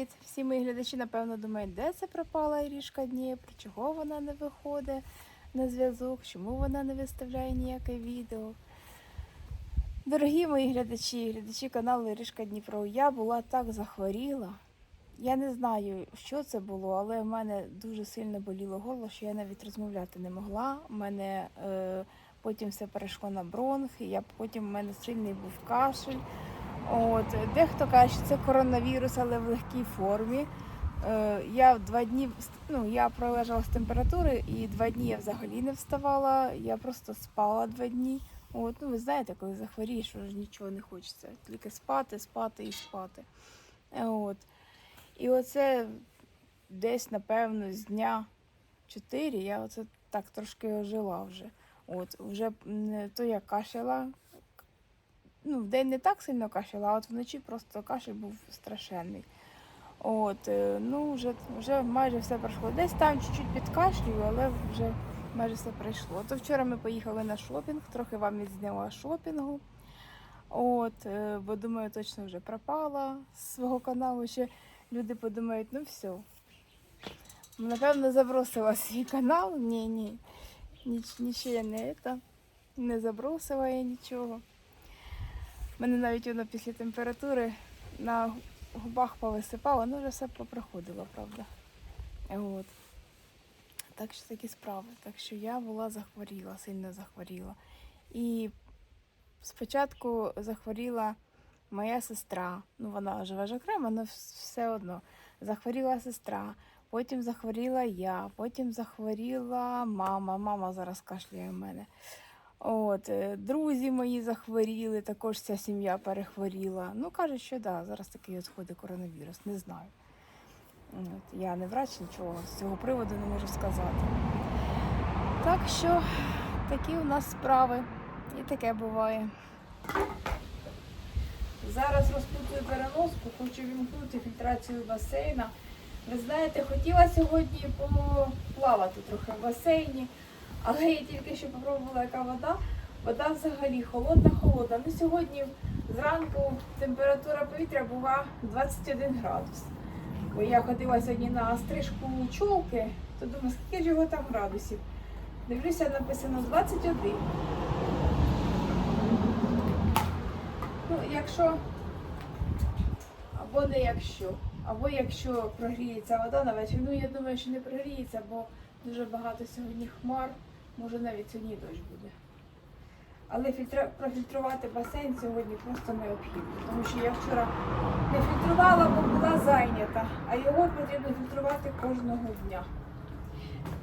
привіт! Всі мої глядачі, напевно, думають, де це пропала Ірішка Дніпр, чого вона не виходить на зв'язок, чому вона не виставляє ніяке відео. Дорогі мої глядачі, глядачі каналу Ірішка Дніпро, я була так захворіла. Я не знаю, що це було, але в мене дуже сильно боліло горло, що я навіть розмовляти не могла. У мене е, потім все перейшло на бронх, і я потім в мене сильний був кашель. От, дехто каже, що це коронавірус, але в легкій формі. Е, я два дні ну, я пролежала з температури, і два дні я взагалі не вставала. Я просто спала два дні. От, ну, ви знаєте, коли захворієш, вже нічого не хочеться. Тільки спати, спати і спати. От. І оце десь, напевно, з дня 4 я оце так трошки ожила вже. От, вже то я кашляла, ну, вдень не так сильно кашляла, а от вночі просто кашель був страшенний. От, е, ну, вже, вже майже все пройшло. Десь там чуть-чуть підкашлюю, але вже майже все пройшло. То вчора ми поїхали на шопінг, трохи вам відзняла шопінгу. От, е, бо думаю, точно вже пропала з свого каналу. Ще люди подумають, ну все. Напевно, забросила свій канал. Ні, ні. Ніч, нічого не, это, не забросила я нічого. У мене навіть воно після температури на губах повисипало, ну вже все попроходило, правда. От. Так що такі справи. Так що я була захворіла, сильно захворіла. І спочатку захворіла моя сестра. Ну, вона живе ж окремо, але все одно. Захворіла сестра, потім захворіла я, потім захворіла мама. Мама зараз кашляє в мене. От, е, друзі мої захворіли, також вся сім'я перехворіла. Ну, кажуть, що да, зараз такий от ходить коронавірус, не знаю. От, я не врач, нічого з цього приводу не можу сказати. Так що такі у нас справи. І таке буває. Зараз розпутую переноску, хочу вімкнути фільтрацію басейна. Ви знаєте, хотіла сьогодні поплавати трохи в басейні, але я тільки що попробувала, яка вода. Вода взагалі холодна, холодна. Ну сьогодні зранку температура повітря була 21 градус. Бо я ходила сьогодні на стрижку чолки, то думаю, скільки ж його там градусів. Дивлюся, написано 21. Ну, якщо, або не якщо, або якщо прогріється вода на вечір. Ну, я думаю, що не прогріється, бо дуже багато сьогодні хмар, може навіть сьогодні дощ буде. Але фільтра... профільтрувати басейн сьогодні просто необхідно, тому що я вчора не фільтрувала, бо була зайнята, а його потрібно фільтрувати кожного дня.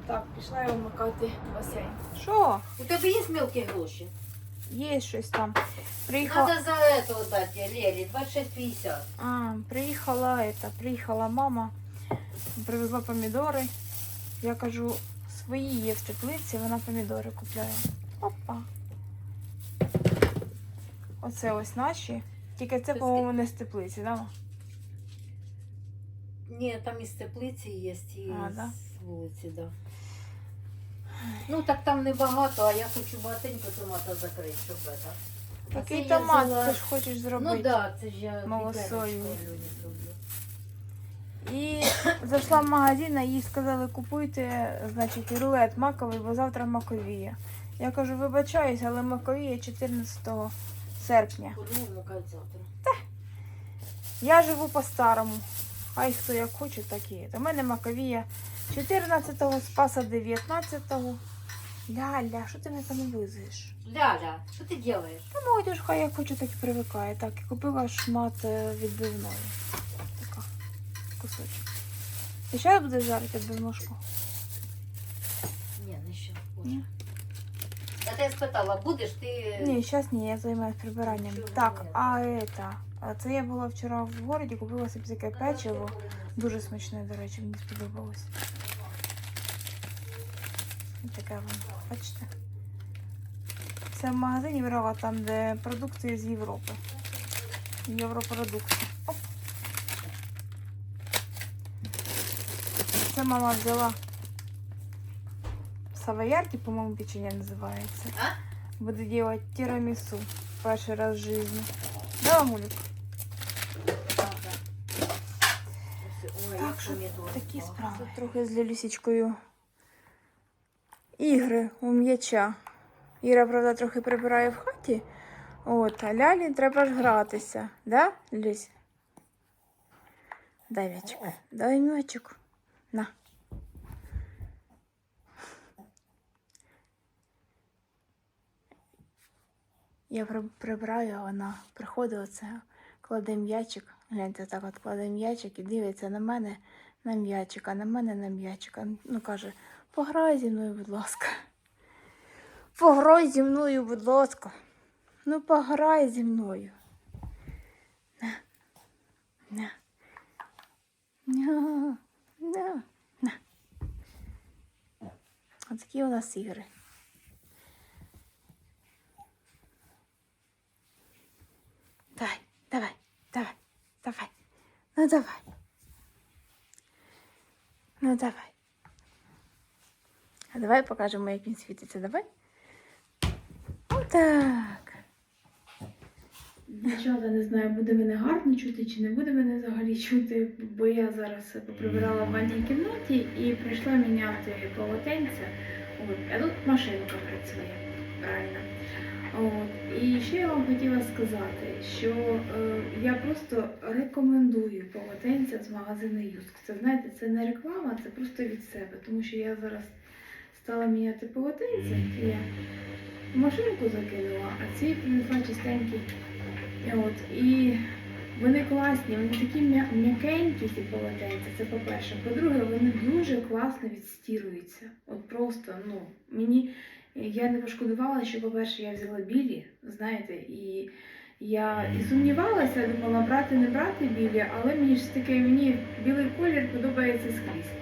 Так, пішла я вмикати басейн. Що? У тебе є мелкі гроші? Є щось там. Приїхала. Надо за это дати, Лері, 26,50. А, приїхала это, приїхала мама, привезла помідори. Я кажу, свої є в теплиці, вона помідори купляє. Опа. Оце ось наші. Тільки це, по-моєму, не з теплиці, да? Ні, там із теплиці є, і А, да? вулиці, да. Ну так там небагато, а я хочу багатенько томата закрити, щоб. А Такий томат ти ж хочеш зробити. Ну так, да, це ж я пікарочку І зайшла в магазин, а їй сказали, купуйте, значить, рулет маковий, бо завтра маковія. Я кажу, вибачаюсь, але маковія 14 серпня. Завтра? Я живу по-старому. Хай хто як хоче, так і є. У мене маковія 14-го, Спаса 19-го. Ляля, що ти мене там визуєш? Ляля, що ти робиш? Та молодіж, хай як хоче, так і привикає. Так, і купила шмат е, відбивної. Така, кусочок. Ти ще будеш жарити відбивнушку? Ні, не ще. Ні? Я тебе спитала, будеш ти... Ні, зараз ні, я займаюся прибиранням. Чого Так, ні? а это, це я була вчора в городі, купила собі таке печиво. Дуже смачне, до речі, мені сподобалось. Ось Таке воно, бачите? Це в магазині брала там, де продукції з Європи. Європродукти. Оп. Це мама взяла савоярки, по-моєму, печення називається. А? Буду делать тирамису. Перший раз в жизни. Да, мамулик? Ой, Так як що помідори такі пахнуть. справи. Трохи з Лілюсічкою ігри у м'яча. Іра, правда, трохи прибирає в хаті. От, а Лялі треба ж гратися. Да, Люсь? Дай м'ячик. Дай м'ячик. На. Я прибираю, вона приходить оце, кладе м'ячик. Гляньте, так от кладе м'ячик і дивиться на мене на м'ячик, а на мене на м'ячик. Ну, каже, пограй зі мною, будь ласка. Пограй зі мною, будь ласка. Ну, пограй зі мною. На. На. На. На. На. Отакі у нас ігри. Давай, давай, давай, давай. Ну давай. Ну давай. Давай покажемо, як він світиться. Давай. Отак. Дівчата, не знаю, буде мене гарно чути чи не буде мене взагалі чути, бо я зараз поприбирала в ванній кімнаті і прийшла міняти полотенце. От, а тут машинка працює. Правильно. От. І ще я вам хотіла сказати, що е, я просто рекомендую полотенця з магазину Юск. Це знаєте, це не реклама, це просто від себе. Тому що я зараз стала міняти полотенце, я машинку закинула, а ці принесла чистенькі. От, і вони класні, вони такі м'якенькі, ці полотенця, це по-перше. По-друге, вони дуже класно відстіруються. От просто, ну, мені я не пошкодувала, що, по-перше, я взяла білі, знаєте, і я і сумнівалася, думала, брати, не брати білі, але мені ж таки мені білий колір подобається скрізь.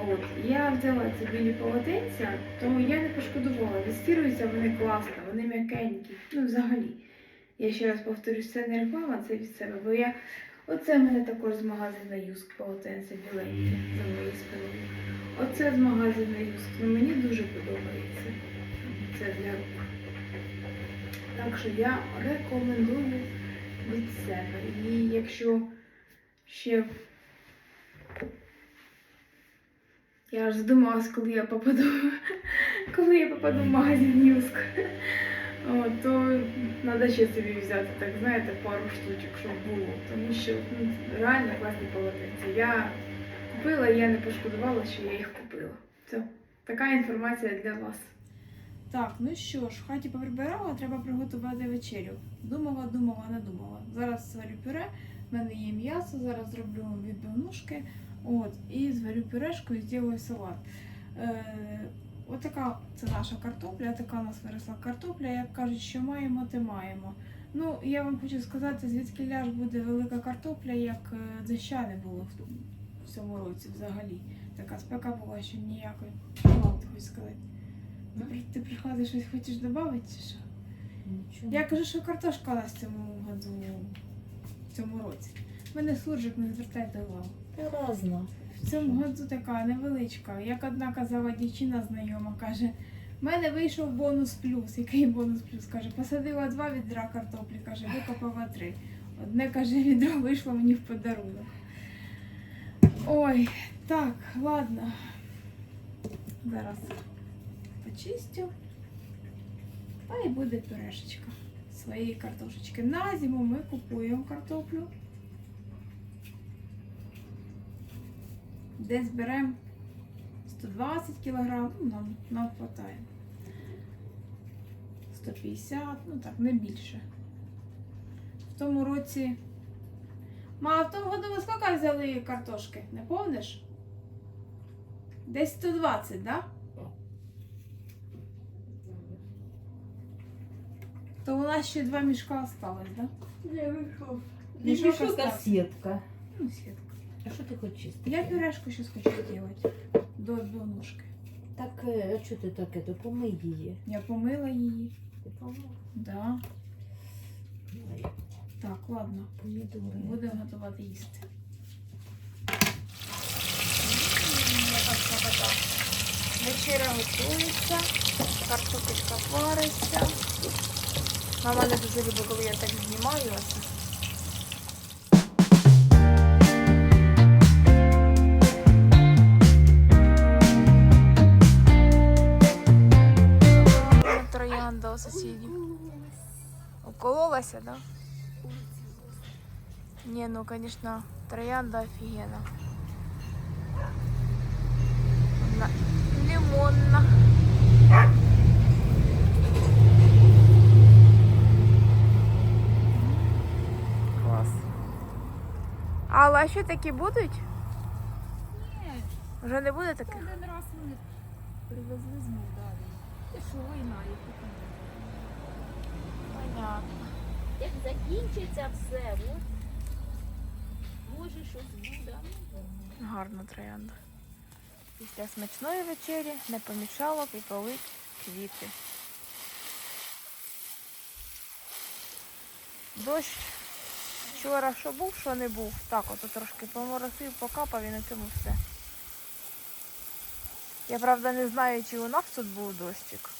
От, я взяла ці білі полотенця, то я не пошкодувала. Відстіруються вони класно, вони м'якенькі. Ну, взагалі. Я ще раз повторюсь, це не реклама, це від себе. Бо я. Оце в мене також з магазину Юск полотенце біленьке за моєю спиною. Оце з магазину Юск. Ну, мені дуже подобається. Це для рук. Так що я рекомендую від себе. І якщо ще я аж задумалась, коли я попаду, коли я попаду в магазин Юск. То треба ще собі взяти, так знаєте, пару штучок, щоб було. Тому що ну, реально класні полотенця. Я купила, я не пошкодувала, що я їх купила. Все, така інформація для вас. Так, ну що ж, в хаті поприбирала, треба приготувати вечерю. Думала, думала, не думала. Зараз зварю пюре, в мене є м'ясо, зараз зроблю відбивнушки. От, і зварю пюрешку і зроблю салат. Е, Отака це наша картопля, така у нас виросла картопля. Як кажуть, що маємо, те маємо. Ну, я вам хочу сказати, звідки ляж буде велика картопля, як е, доща не було в, цьому році взагалі. Така спека була, що ніякої. Ти хочеш сказати? Ти, ти приходиш, щось хочеш додати чи що? Нічого. Я кажу, що картошка у нас в цьому году, в цьому році. В мене суржик не звертайте увагу. Разно. В цьому году така невеличка. Як одна казала дівчина знайома, каже, в мене вийшов бонус плюс. Який бонус плюс? Каже, посадила два відра картоплі, каже, викопала три. Одне каже, відро вийшло мені в подарунок. Ой, так, ладно. Зараз почистю. Та й буде пюрешечка своєї картошечки. На зиму ми купуємо картоплю. Десь беремо 120 кг, ну, нам, нам хватає. 150, ну так, не більше. В тому році. Ма, в тому году ви скільки взяли картошки? Не помниш? Десь 120, да? То у нас ще два мішка осталось, да? Мішок Мішок остався. сітка. Ну, сітка. А що ти хочеш? Я пюрешку сейчас хочу сделать до, до ножки. Так, е, а що ти таке? То помий її. Я помила її. Ти помила? Да. Так, ладно. Помідори. Будемо готувати їсти. Вечеря готується, картопелька вариться. Мама не дуже любить, коли я так знімаю. Укололася, да? Ні, ну, звісно, троянда офігенна. Вона лимонна. Клас. Алла, а що такі будуть? Ні, Вже не буде таких? один раз вони привезли з Молдавії. Ти що війна, і потім. Понятно. Як закінчиться все, от, може щось буде. ну, Гарна троянда. Після смачної вечері не помішало і полить квіти. Дощ вчора що був, що не був. Так, ото трошки поморосив, покапав і на цьому все. Я правда не знаю, чи у нас тут був дощик,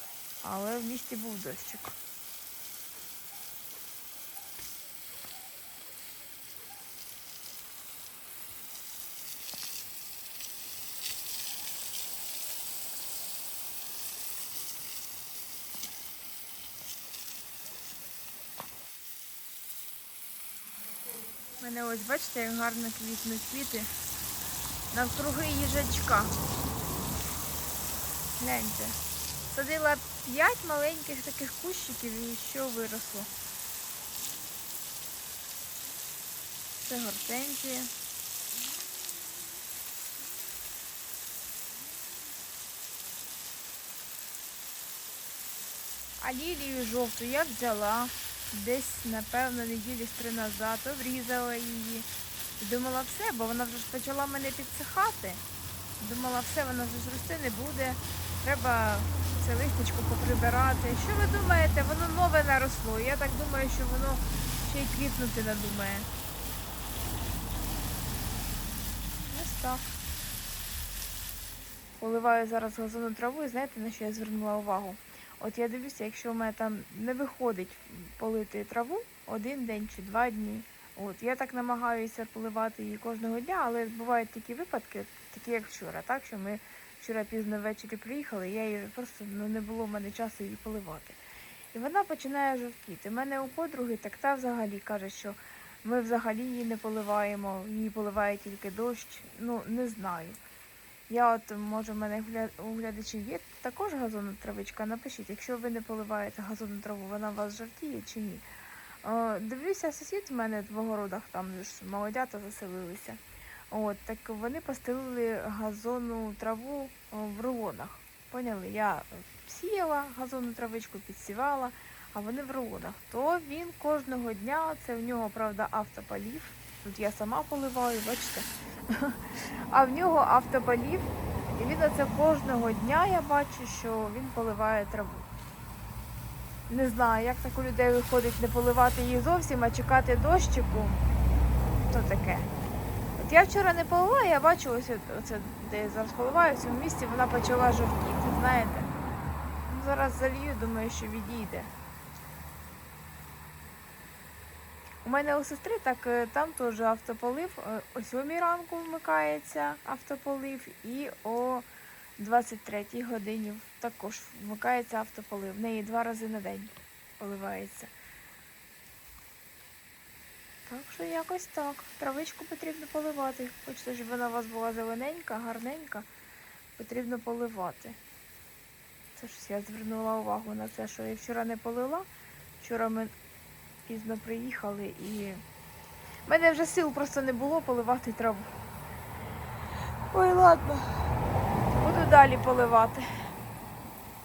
але в місті був дощик. Мене ось бачите, як гарно квітнуть квіти. Навкруги їжачка. Гляньте. Садила п'ять маленьких таких кущиків і що виросло. Це гортензія. А лілію жовту я взяла десь, напевно, неділі з три назад, обрізала її. Думала все, бо вона вже ж почала мене підсихати. Думала, все, вона вже ж рости не буде. Треба це листечко поприбирати. Що ви думаєте? Воно нове наросло. Я так думаю, що воно ще й квітнути надумає. Ось так. Поливаю зараз газонну траву і знаєте, на що я звернула увагу? От я дивлюся, якщо в мене там не виходить полити траву один день чи два дні. От я так намагаюся поливати її кожного дня, але бувають такі випадки, такі як вчора, так що ми вчора пізно ввечері приїхали, я її просто ну, не було в мене часу її поливати. І вона починає жовтіти. У мене у подруги так та взагалі каже, що ми взагалі її не поливаємо, її поливає тільки дощ. Ну не знаю. Я от, може, в мене у глядачів є також газонна травичка. Напишіть, якщо ви не поливаєте газонну траву, вона у вас жовтіє чи ні. Дивлюся, сусід в мене в огородах, там ж молодята заселилися. От, так вони постелили газонну траву в рулонах. Поняли? Я сіяла газонну травичку, підсівала, а вони в рулонах. То він кожного дня, це в нього, правда, автополів. Тут я сама поливаю, бачите? А в нього автополів. І він оце кожного дня я бачу, що він поливає траву. Не знаю, як так у людей виходить не поливати її зовсім, а чекати дощику. То таке. От я вчора не полила, я бачу, ось оце, де я зараз поливаю, в цьому місці вона почала жовтіти, знаєте. Ну, зараз залью, думаю, що відійде. У мене у сестри так е, там теж автополив. е, О 7 ранку вмикається автополив і о 23 годині також вмикається автополив. В неї два рази на день поливається. Так що якось так. Травичку потрібно поливати. Хочете, щоб вона у вас була зелененька, гарненька, потрібно поливати. Це щось я звернула увагу на це, що я вчора не полила. Вчора ми пізно приїхали і. в мене вже сил просто не було поливати траву. Ой, ладно. Буду далі поливати.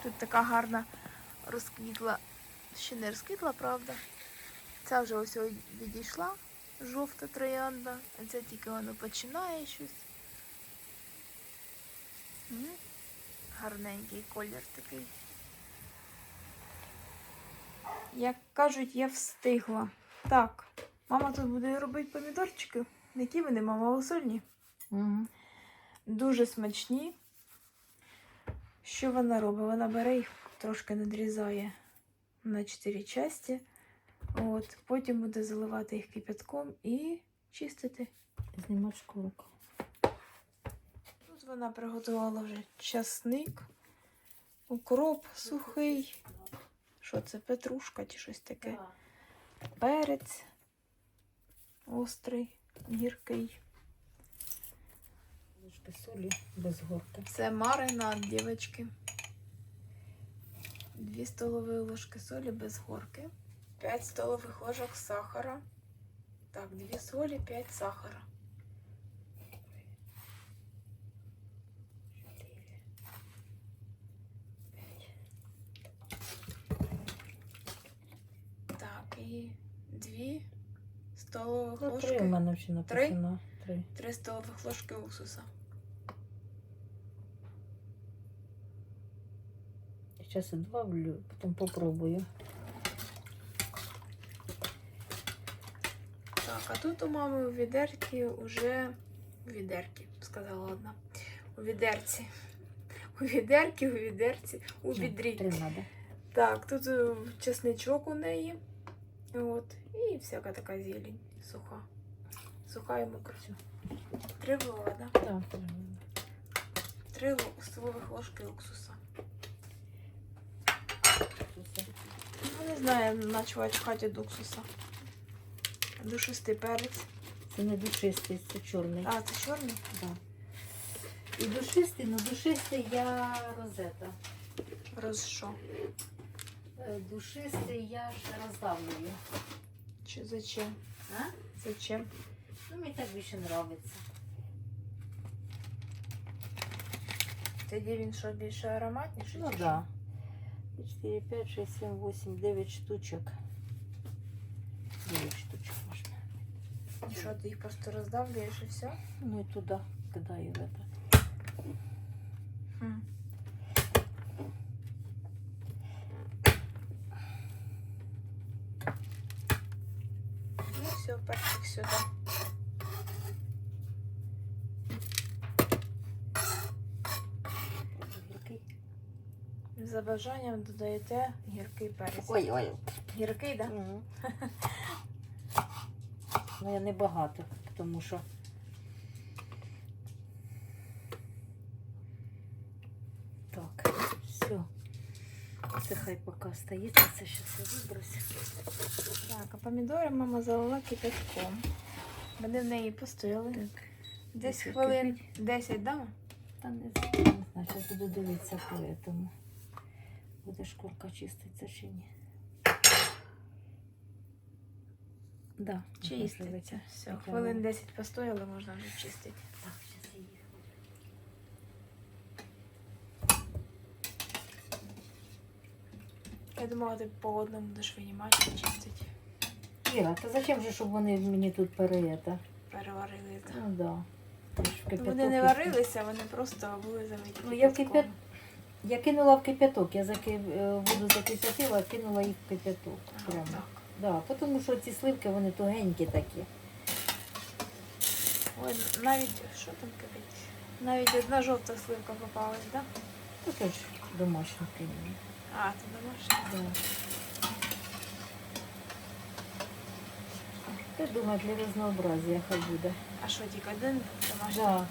Тут така гарна розквітла. Ще не розквітла, правда. Ця вже ось відійшла, жовта троянда. А це тільки воно починає щось. Гарненький колір такий. Як кажуть, я встигла. Так, мама тут буде робити помідорчики. Які вони, мама, осольні? Мгм. Дуже смачні. Що вона робить? Вона бере їх, трошки надрізає на 4 часті. От, потім буде заливати їх кипятком і чистити. Знімати шкурку. Тут вона приготувала вже часник, укроп сухий, Що це? Петрушка чи щось таке? Да. Перець острий, гіркий. Ложки солі без горки. Це маринад, дівчатки. Дві столові ложки солі без горки. 5 столових ложок сахара. Так, 2 солі, 5 сахара. Так, і 2 столових Ну, три у мене ще написано. Три. 3 столових ложки уксуса. Зараз два влю, потім попробую. Так, а тут у мами у відерці уже у відерці, сказала одна. У відерці. У відерці, у відерці, у відрі. Три. Так, тут е, чесничок у неї. От. І всяка така зелень суха. Суха і мокра. Три да? Так, три. Три столових ложки уксуса. Ну, не знаю, почала чхати від уксуса. Душистий перець. Це не душистий, це чорний. А, це чорний? Да. І душистий, ну душистий я розета. Роз що? Е, Душистий я ж роздавлюю. Чи зачем? А? Зачем? Ну, мені так більше подобається. Тоді він що більше ароматніший? Ну чи так. Да. 4, 5, 6, 7, 8, 9 штучок. 9 штучок можна. що? І що, ти їх просто роздавлюєш і все? Ну і туди кидаю в это. Хм. За бажанням додаєте гіркий перець. Ой, ой. Гіркий, так? Да? Угу. Ну, я не багато, тому що. Так, все. Це хай поки стається, це ще все вибросить. Так, а помідори мама залила кипятком. Вони в неї постояли. Так. Десь хвилин 10, да? Та не знаю, не знаю, зараз буду дивитися по этому. Буде шкурка чиститься чи ні. Да, Чиститься. Все, хвилин 10 постояли, можна вже чистити. Так, зараз я їх. Я думала, ти по одному будеш винімати і чистити. Іра, та зачем же, щоб вони мені тут переєта? Переварили. Ну да. Ну, Вони не варилися, вони просто були замиті. Ну, я в кипят... Я кинула в кипяток, я заки... е, воду закипятила, кинула їх в кипяток. Ага, Прямо. так. Да, тому що ці сливки вони тугенькі такі. Ой, навіть що там кипить? Навіть одна жовта сливка попалась, так? Да? Тут ж домашні кинули. А, це домашня. Да. Ти думаю, для разнообразия хай буде. А що, тільки один домашній? Да.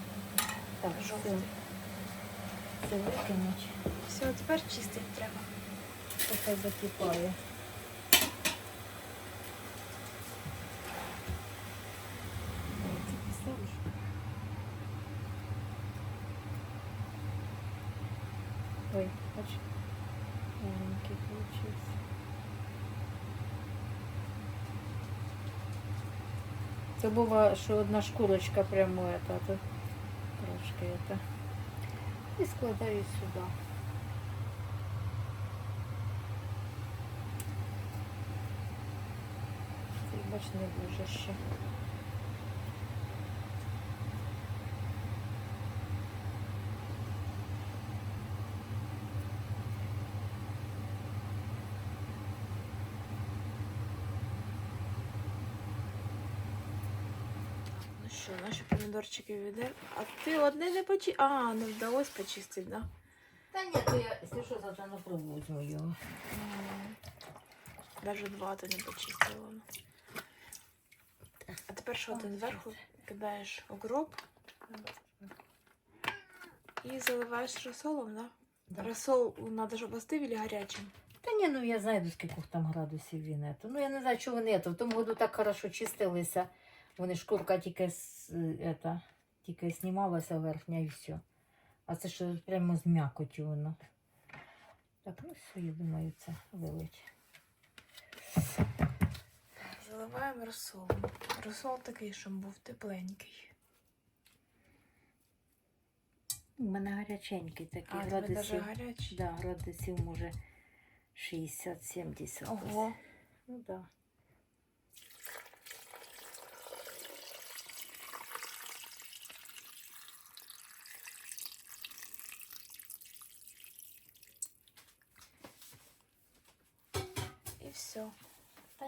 Так, Жовтий. Це викинуть. Все, тепер чистити треба. Хай закипає. Ой, бач. Маленький получився. Це була, що одна шкурочка прямо а тут трошки это. І складаю сюди. Не дуже ще. Ну що, наші помідорчики віде. А ти одне не почи... А, не вдалося почистити, да? Та ні, то я, якщо що, завтра на пробу візьму його. Два ти не почистила. А тепер що ти зверху кидаєш укроп і заливаєш розсолом, да? Да. Розсол треба, щоб остив или гарячим? Та ні, ну я знаю, до скількох там градусів він. Ну я не знаю, чого вони. В тому году так хорошо чистилися. Вони шкурка тільки, з, е, тільки знімалася верхня і все. А це що прямо з м'якотю воно. Так, ну все, я думаю, це вилить. Заливаємо розсолом. Розсол такий, щоб був тепленький. У мене гаряченький такий. А, градусів, гарячий. да, градусів може 60-70. Ого. Ну да.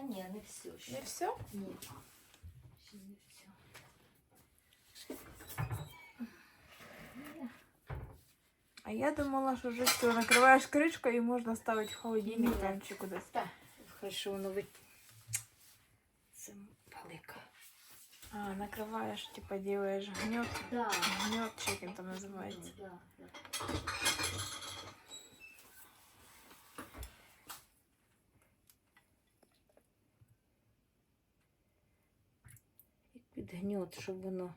Та ні, не все ще. Не все? Ні. Ще не все. А я думала, що вже все, накриваєш кришкою і можна ставити в холодильник Ні. там чи кудись. Так, хай що воно ви... Це велика. А, накриваєш, типа делаєш гнет. Да. Гнет, чи як він там називається. Да, да. Підгнет, щоб воно.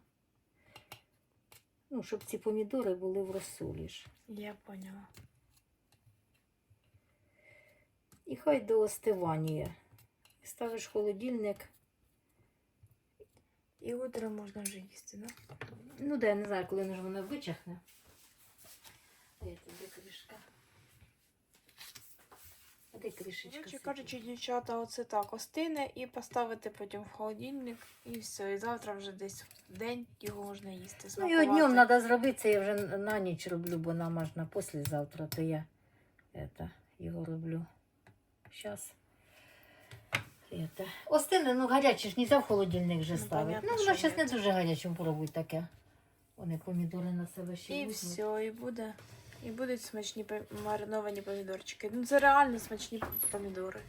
Ну, щоб ці помідори були в розсолі ж. Я поняла. І хай до остивання. Ставиш в холодильник. І утром можна вже їсти, да? Ну, да, я не знаю, коли ж воно вичахне. А я тобі кришка. Коротше кажучи, дівчата, оце так остине і поставити потім в холодильник і все. І завтра вже десь в день його можна їсти. Ну, Смакувати. його днем треба зробити, це я вже на ніч роблю, бо нам аж на післязавтра, то я это, його роблю. Зараз. Это. Остине, ну гаряче ж нельзя в холодильник вже Ну, ставити. Ну, воно що зараз не дуже гарячим пробуй таке. Вони помідори на себе ще І візьмуть. все, і буде. І будуть смачні мариновані помідорчики. Ну це реально смачні помідори.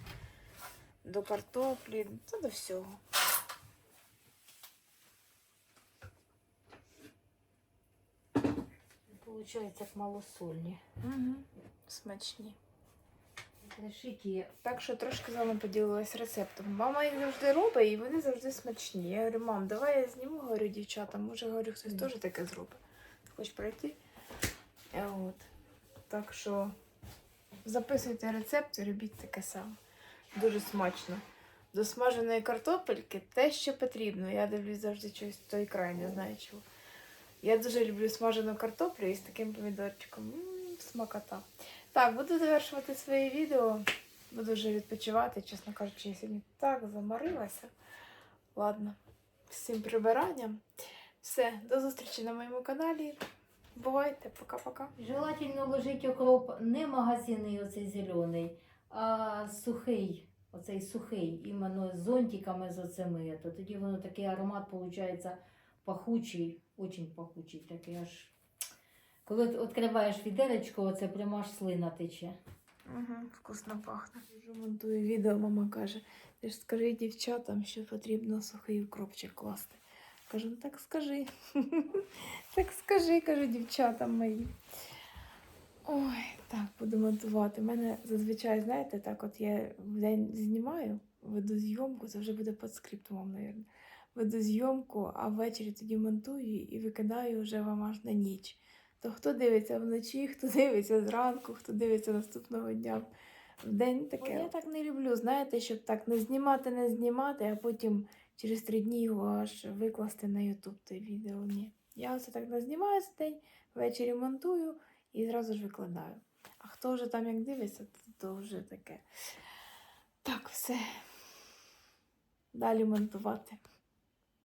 До картоплі, та до всього. Получається як малосольні. Угу. Смачні. Решіть. Так що трошки з вами поділилась рецептом. Мама їх завжди робить, і вони завжди смачні. Я говорю, мам, давай я зніму, говорю, дівчатам. Може, говорю, хтось теж таке зробить. Хочеш пройти? Е, От. Так що записуйте рецепт і робіть таке саме. Дуже смачно. До смаженої картопельки те, що потрібно. Я дивлюсь завжди щось той край, не знаю чого. Я дуже люблю смажену картоплю із таким помідорчиком. М, смакота. Так, буду завершувати своє відео. Буду вже відпочивати, чесно кажучи, я сьогодні так заморилася. Ладно, цим прибиранням. Все, до зустрічі на моєму каналі. Бувайте, пока-пока. Желательно ложити окроп не магазинний оцей зелений, а сухий, оцей сухий, іменно з зонтиками з оцими. То тоді воно такий аромат виходить пахучий, очень пахучий такий аж. Коли відкриваєш відеречко, оце прямо аж слина тече. Угу, вкусно пахне. Вже монтую відео, мама каже. Ти ж скажи дівчатам, що потрібно сухий укропчик класти. Кажу, ну так скажи. так скажи, кажу дівчатам мої. Ой, так, буду монтувати. У мене зазвичай, знаєте, так от я в день знімаю, веду зйомку, це вже буде під скриптумом, мабуть. Веду зйомку, а ввечері тоді монтую і викидаю вже вам аж на ніч. То хто дивиться вночі, хто дивиться зранку, хто дивиться наступного дня. В день таке. я так не люблю, знаєте, щоб так не знімати, не знімати, а потім через три дні його аж викласти на YouTube те відео. Ні. Я оце так не знімаю за день, ввечері монтую і зразу ж викладаю. А хто вже там як дивиться, то вже таке. Так, все. Далі монтувати.